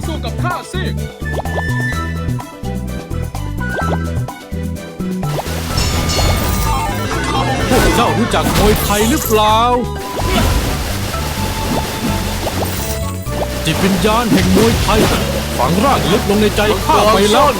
าสู้กับข้าสิพวกเจ้ารู้จักมวยไทยหรือเปล่า จิตวิญญาณแห่งมวยไทยฝังรากลึกลงในใจข้าไปแล้ว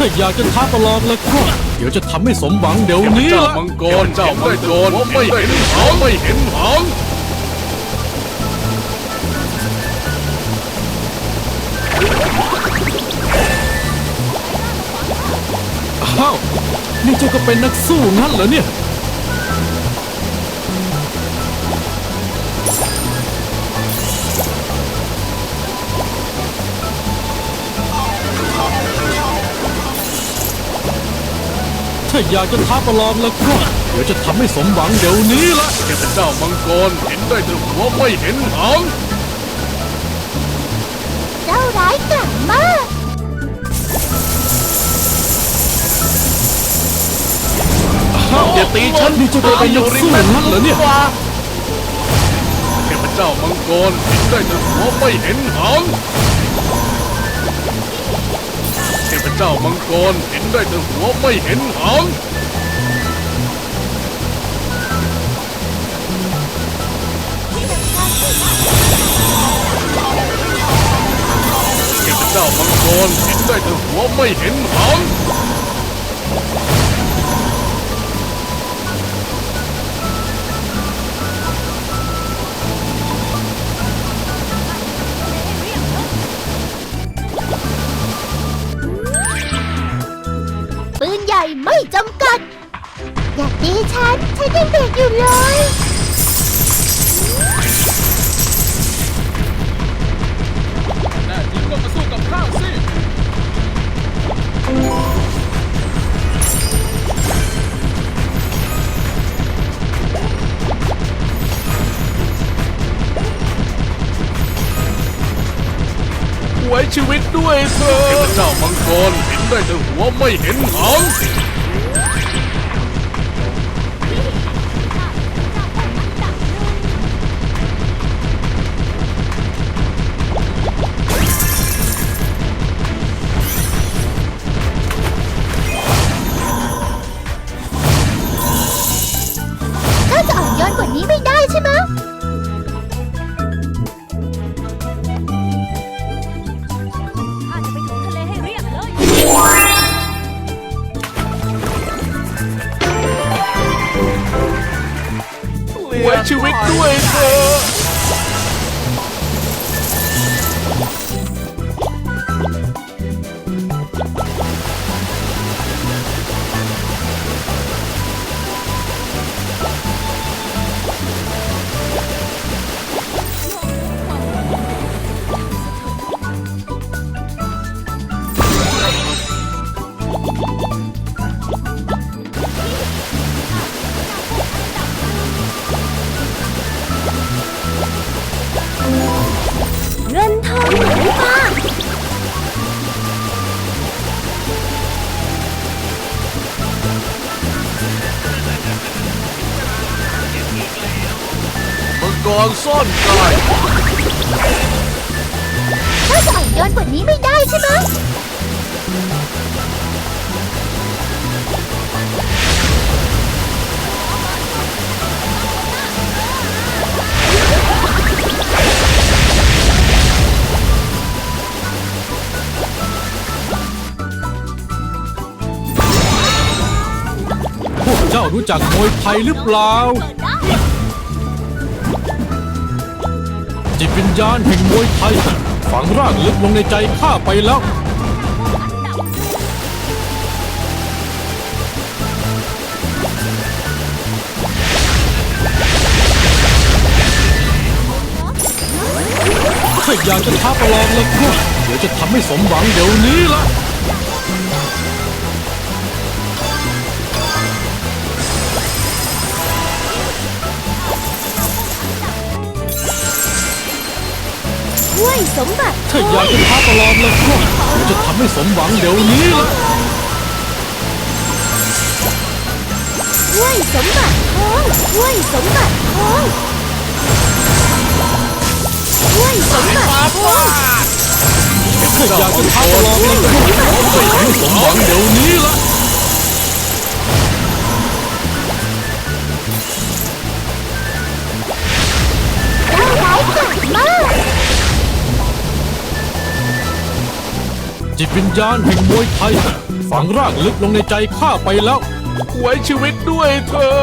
ถ้าอยากจะท้าประลองแล้วก็เดี๋ยวจะทำให้สมหวังเดี๋ยวนี้เจ้ามังกรเจ้ามังกรไม่เห็นหางไม่เห็นหางอ้าวนี่เจ้าก็เป็นนักสู้งั้นเหรอเนี่ยาอยากจะท้าประลองแล้วก็เดี๋ยวจะทำให้สมหวังเดี๋ยวนี้ละแกเป็นเจ้ามังกรเห็นได้แต่หัวไม่เห็นหางเจ้าร้ายกลับมาข้าอย่าตีฉันนี่จะไปอยู่ริมแม่น้ำเหรอเนี่ยแกเป็นเจ้ามังกรเห็นได้แต่หัวไม่เห็นหาง เจ้ามังกรเห็นได้แต่หัวไม่เห็นหางเจ้ามังกรเห็นได้แต่หัวไม่เห็นหาง ไม่จำกัด อย่าดีฉัน ฉันยังเด็กอยู่เลย แน่จริงก็มาสู้กับข้าสิ ไว้ชีวิตด้วยเถอะเจ้ามังกรเห็นได้แต่หัวไม่เห็นหาง what you doing for? เงินทองหมามังกรซ่อนกายถ้าจะอ่อนโยนกว่านี้ไม่ได้ใช่ไหม รู้จักมวยไทยหรือเปล่า จิตวิญญาณแห่งมวยไทย ฝังรากลึกลงในใจข้าไปแล้ว ถ้าอยากจะท้าประลองแล้วกเดี๋ยวจะทำให้สมหวังเดี๋ยวนี้ละ ถ้วยสมบัติถ้าอยากจะท้าประลองแล้วก็ผมจะทำให้สมหวังเดี๋ยวนี้ละถ้วยสมบัติทองถ้วยสมบัติทองถ้วยสมบัติทองถ้าอยากจะท้าประลองแล้วก็จะทำให้สมหวังเดี๋ยวนี้ละ จิตวิญญาณแห่งมวยไทย ฝังรากลึกลงในใจข้าไปแล้ว ไว้ชีวิตด้วยเธอ